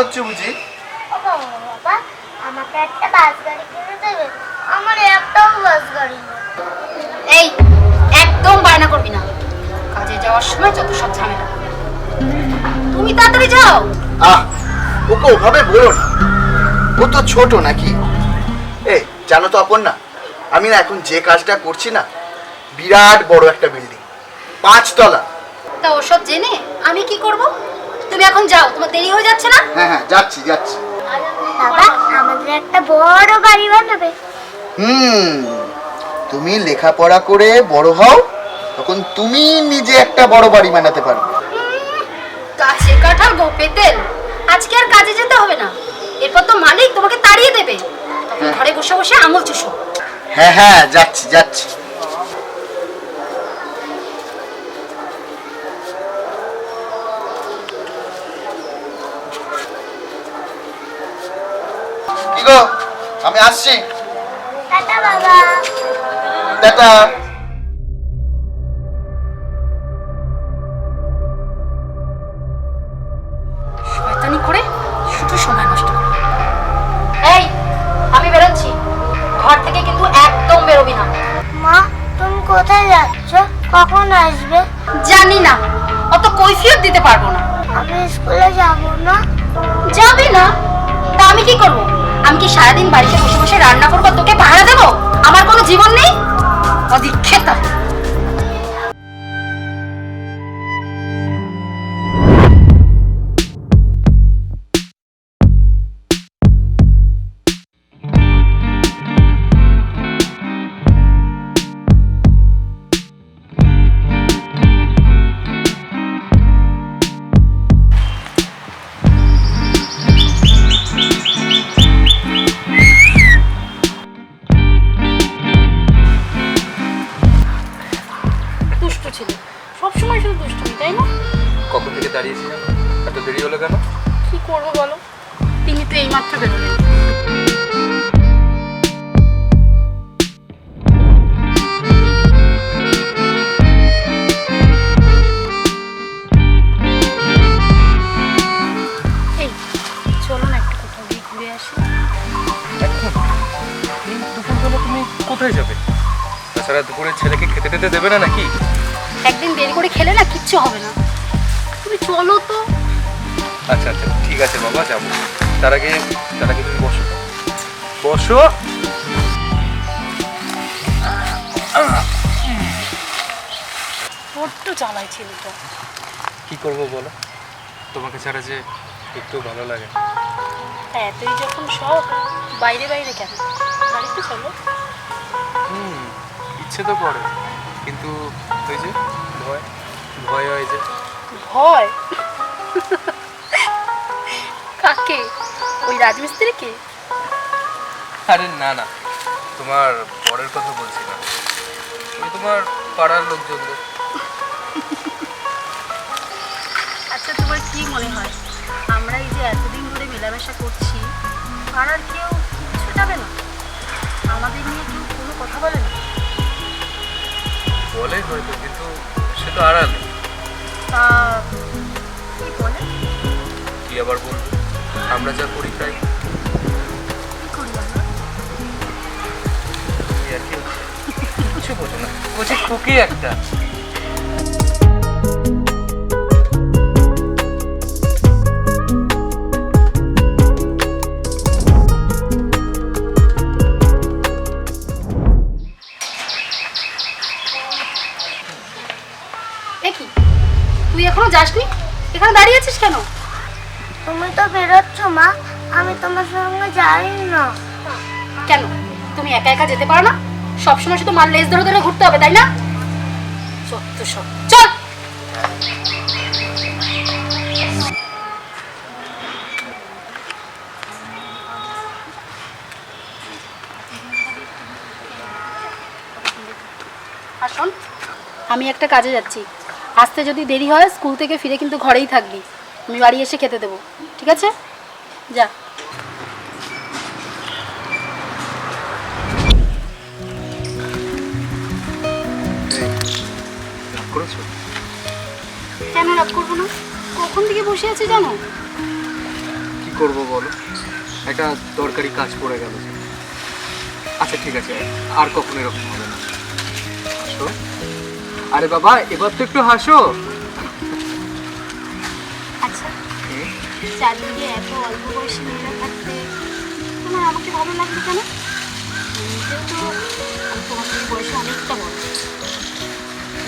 হচ্ছে বুঝি? বাবা বাবা আমাকে একটা বাস গাড়ি কিনে দেবে? আমার একটাও বাস গাড়ি এই একদম বায়না করবি না। কাজে যাওয়ার সময় যত সব ঝামেলা। তুমি তাড়াতাড়ি যাও। আহ ওকে ওভাবে বলো না। ও তো ছোট নাকি? এ জানো তো আপন না আমি না এখন যে কাজটা করছি না বিরাট বড় একটা বিল্ডিং পাঁচতলা। তা ওসব জেনে আমি কি করব? তুমি এখন যাও তোমার দেরি হয়ে যাচ্ছে না? হ্যাঁ হ্যাঁ যাচ্ছি যাচ্ছি। বাবা আমাদের একটা বড় বাড়ি বানাবে। হুম তুমি লেখাপড়া করে বড় হও তখন তুমি নিজে একটা বড় বাড়ি বানাতে পারবে। গাছে কাঁঠাল গোপে তেল। আজকে আর কাজে যেতে হবে না। এরপর তো মালিক তোমাকে তাড়িয়ে দেবে। হ্যাঁ। ঘরে বসে বসে আঙুল চুষো। হ্যাঁ হ্যাঁ যাচ্ছি যাচ্ছি। গো আমি আসছি। টাটা শয়তানি করে শুধু সময় নষ্ট এই আমি বেরোচ্ছি। ঘর থেকে কিন্তু একদম বেরোবি না। মা তুমি কোথায় যাচ্ছ? কখন আসবে? জানি না। অত কৈফিয়ত দিতে পারব না। আমি স্কুলে যাব না। যাবে না? তা আমি কি করব? আমি কি সারাদিন বাড়িতে বসে বসে রান্না করব তোকে পাহারা দেবো? আমার কোনো জীবন নেই? অধিক্ষেতা খেতে দেবে না নাকি? একদিন দেরি করে খেলে না কিচ্ছু হবে না। তুমি চলো তো। আচ্ছা আচ্ছা ঠিক আছে বাবা যাব। তার আগে তার আগে তুমি বসো। বসো। বড্ড জ্বালায় ছেলেটা কি করব বলো? তোমাকে ছাড়া যে একটু ভালো লাগে না। তা এতই যখন শখ বাইরে বাইরে কেন? বাড়িতে চলো। হুম ইচ্ছে তো করে। যে ভয়? ভয় হয় যে। ভয়? কাকে? ওই রাজমিস্ত্রিকে আরে না না। তোমার পরের কথা বলছি না। ওই তোমার পাড়ার লোকজনদের। আচ্ছা তোমার কি মনে হয়? আমরা এই যে এতদিন ধরে মেলামেশা করছি পাড়ার কেউ কিচ্ছু যাবে না? আমাদের নিয়ে কেউ কোনো কথা বলে না? বলে হয়তো কিন্তু সে তো আড়ালে। তা কি বলে? কি আবার বলব? আমরা যা করি তাই। কি করি আমরা। এই আর কি কিছু বোঝো না। বলছি খুকি একটা। যাসনি এখানে দাঁড়িয়ে আছিস কেন? তুমি তো বেরোচ্ছ মা। আমি তোমার সঙ্গে যাই না। কেন? তুমি একা একা যেতে পারো না? সবসময় শুধু মাল লেজ ধরে ধরে ঘুরতে হবে তাই না? সত্য সব। চল! আর আমি একটা কাজে যাচ্ছি। আসতে যদি দেরি হয়, স্কুল থেকে ফিরে কিন্তু ঘরেই থাকবি। আমি বাড়ি এসে খেতে দেবো। ঠিক আছে? যা। কেন রাগ করব না? কখন থেকে বসে আছি জানো? কি করব বলো? একটা দরকারি কাজ পড়ে গেল। আচ্ছা ঠিক আছে। আর কখনো এরকম হবে না। হাসো আরে বাবা এবার তো একটু হাসো। আচ্ছা চারদিকে এত অল্প বয়সী মেয়েরা থাকতে তোমার আমাকে ভালো লাগবে কেন? এমনিতেও তো আমি তোমার থেকে বয়সে অনেকটা বড়।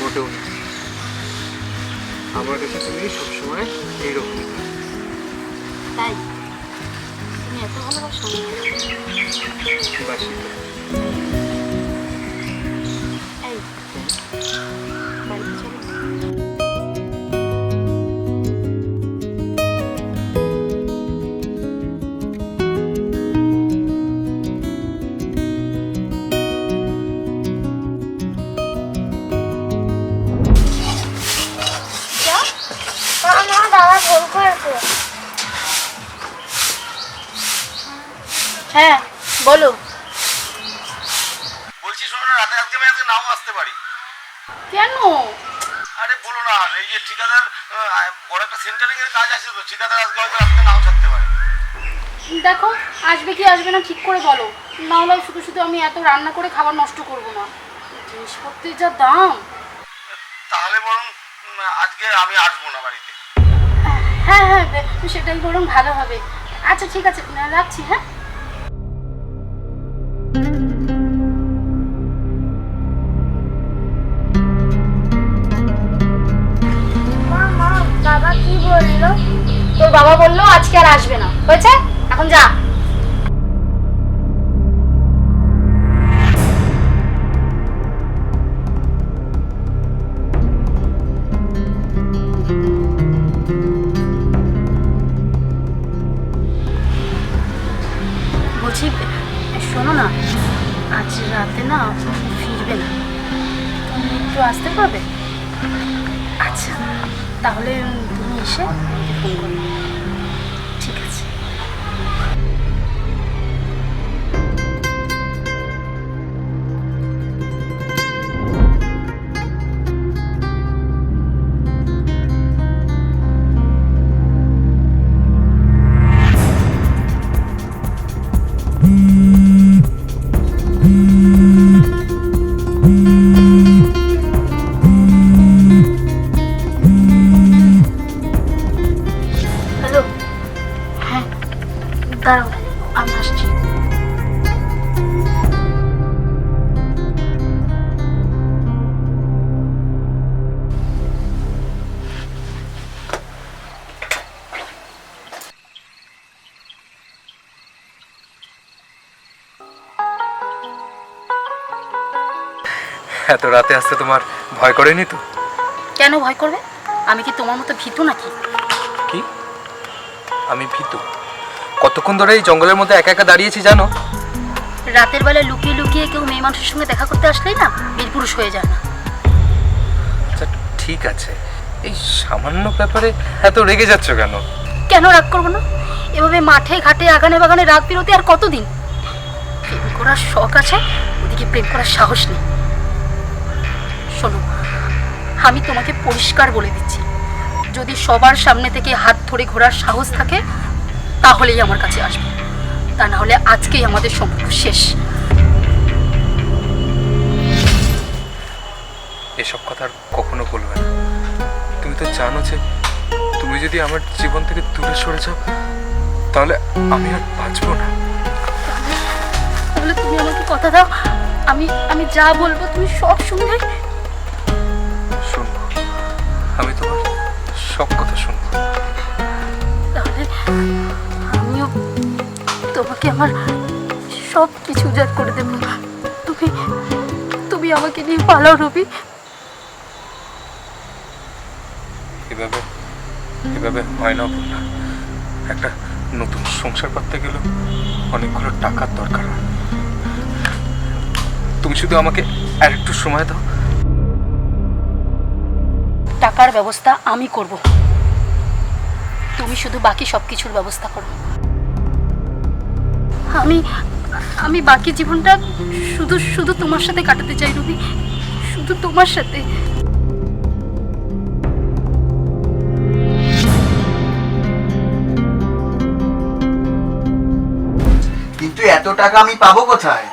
মোটেও না। আমার কাছে তুমি সবসময় এইরকম। তাই? তুমি এত ভালোবাসো? বাসি। বলো। বলছি শোনো না রাতে আজকে আমি আজকে নাও আসতে পারি। কেন? আরে বলো না এই যে ঠিকাদার আহ, বড় একটা সেন্টারিং এর কাজ আছে তো ঠিকাদার আজকে হয়তো রাতে নাও থাকতে পারে। দেখো আসবে কি আসবে না ঠিক করে বলো। না হলে শুধু শুধু আমি এত রান্না করে খাবার নষ্ট করব না। জিনিসপত্রের যা দাম। তাহলে বরং উম, আজকে আমি আসব না বাড়িতে। হ্যাঁ হ্যাঁ বে- সেটাই বরং ভালো হবে। আচ্ছা ঠিক আছে রাখছি হ্যাঁ? বাবা বলল আজকে আর আসবে না। হয়েছে? এখন যা। এত রাতে আসতে তোমার ভয় করেনি তো? কেন ভয় করবে? আমি কি তোমার মতো ভীতু নাকি? কি? আমি ভীতু? কতক্ষণ ধরে এই জঙ্গলের মধ্যে একা একা দাঁড়িয়েছি জানো? রাতের বেলায় লুকিয়ে লুকিয়ে কেউ মেয়ে মানুষের সঙ্গে দেখা করতে আসলেই না বীরপুরুষ হয়ে যায় না। আচ্ছা ঠিক আছে। এই সামান্য ব্যাপারে এত রেগে যাচ্ছ কেন? কেন রাগ করব না? এভাবে মাঠে ঘাটে আগানে বাগানে রাগ বিরতি আর কতদিন? প্রেম করার শখ আছে ওদিকে প্রেম করার সাহস নেই। শোনো আমি তোমাকে পরিষ্কার বলে দিচ্ছি। যদি সবার সামনে থেকে হাত ধরে ঘোরার সাহস থাকে তাহলেই আমার কাছে আসবে। তা না হলে আজকেই আমাদের সম্পর্ক শেষ। এসব কথা আর কখনো বলবে না। তুমি তো জানো যে তুমি যদি আমার জীবন থেকে দূরে সরে যাও তাহলে আমি আর বাঁচবো না। তাহলে তুমি আমাকে কথা দাও। আমি আমি যা বলব তুমি সব শুনব। আমি তোমার সব কথা শুনব। তাহলে আমিও তোমাকে আমার সব কিছু উজাড় করে দেবো। তুমি তুমি আমাকে নিয়ে পালাও রবি। এভাবে এভাবে হয় না অপর্ণা। একটা নতুন সংসার করতে গেলেও অনেকগুলো টাকার দরকার হয়। তুমি শুধু আমাকে আর একটু সময় দাও। টাকার ব্যবস্থা আমি করব। তুমি শুধু বাকি সব কিছুর ব্যবস্থা করো। আমি আমি বাকি জীবনটা শুধু শুধু তোমার সাথে কাটাতে চাই রবি। শুধু তোমার সাথে। কিন্তু এত টাকা আমি পাবো কোথায়?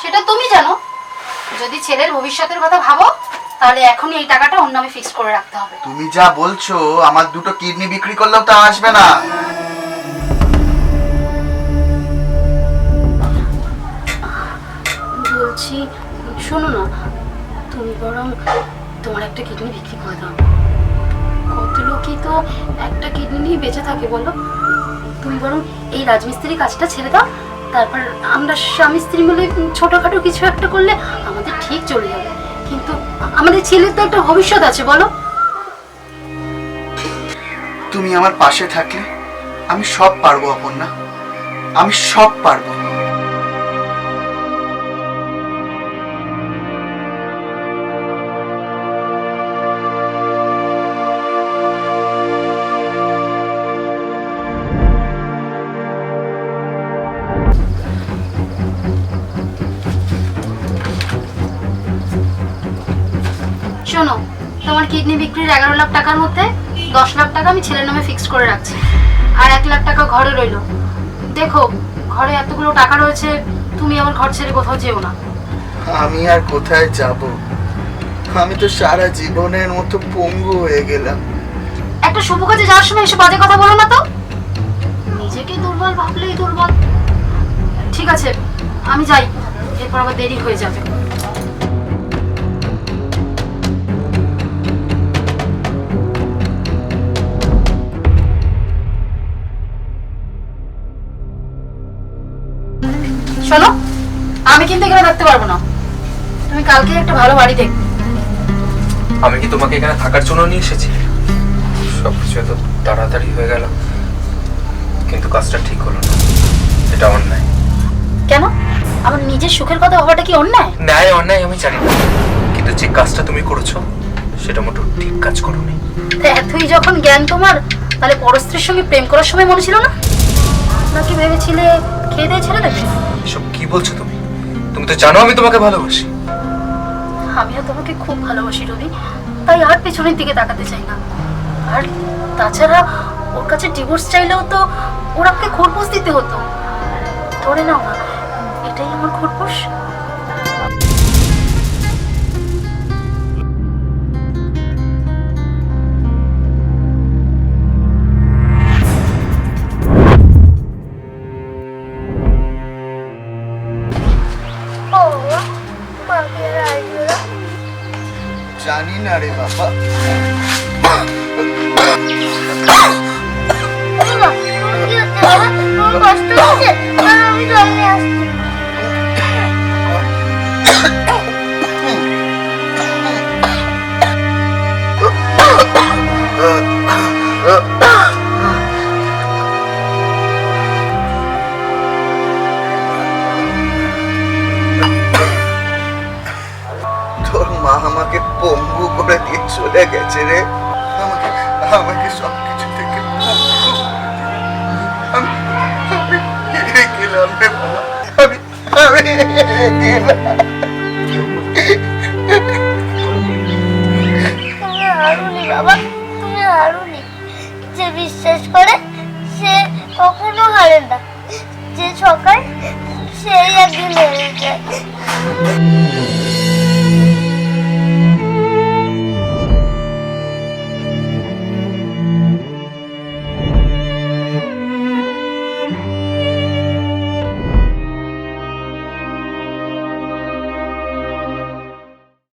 সেটা তুমি জানো। যদি ছেলের ভবিষ্যতের কথা ভাবো তাহলে এখনই এই টাকাটা অন্য নামে ফিক্স করে রাখতে হবে। তুমি যা বলছো আমার দুটো কিডনি বিক্রি করলেও তা আসবে না। বলছি শোনো না তুমি বরং তোমার একটা কিডনি বিক্রি করে দাও। কত লোকই তো একটা কিডনি নিয়ে বেঁচে থাকে বলো? তুমি বরং এই রাজমিস্ত্রি কাজটা ছেড়ে দাও তারপর আমরা স্বামী স্ত্রী মিলে ছোটোখাটো কিছু একটা করলে আমাদের ঠিক চলে যাবে। কিন্তু আমাদের ছেলের তো একটা ভবিষ্যৎ আছে, বলো। তুমি আমার পাশে থাকলে আমি সব পারব, অপর্ণা। আমি সব পারব। শোনো তোমার কিডনি বিক্রির এগারো লাখ টাকার মধ্যে দশ লাখ টাকা আমি ছেলের নামে ফিক্স করে রাখছি। আর এক লাখ টাকা ঘরে রইল। দেখো ঘরে এতগুলো টাকা রয়েছে তুমি আমার ঘর ছেড়ে কোথাও যেও না। আমি আর কোথায় যাব? আমি তো সারা জীবনের মতো পঙ্গু হয়ে গেলাম। একটা শুভ কাজে যাওয়ার সময় এসে বাজে কথা বলো না তো। নিজেকে দুর্বল ভাবলেই দুর্বল। ঠিক আছে আমি যাই। এরপর আবার দেরি হয়ে যাবে। শোনো আমি কিন্তু এখানে থাকতে পারব না। তুমি কালকে একটা ভালো বাড়ি দেখবে আমি কি তোমাকে এখানে থাকার জন্য নিয়ে এসেছি? সবকিছু এত তাড়াতাড়ি হয়ে গেল। কিন্তু কাজটা ঠিক হলো না। এটা অন্যায়। কেন? আমার নিজের সুখের কথা ভাবাটা কি অন্যায়? ন্যায় অন্যায় আমি জানি না। কিন্তু যে কাজটা তুমি করেছ সেটা মোটেও ঠিক কাজ করোনি। তা এতই যখন জ্ঞান তোমার তাহলে পরস্ত্রীর সঙ্গে প্রেম করার সময় মনে ছিল না? নাকি ভেবেছিলে খেয়ে দিয়ে ছেড়ে দেবে? এসব কি বলছো তুমি? তুমি তো জানো আমি তোমাকে ভালোবাসি। আমিও তোমাকে খুব ভালোবাসি রবি তাই আর পেছনের দিকে তাকাতে চাই না। আর তাছাড়া ওর কাছে ডিভোর্স চাইলেও তো ওর আমাকে খোরপোশ দিতে হতো। ধরে নাও না এটাই আমার খোরপোশ।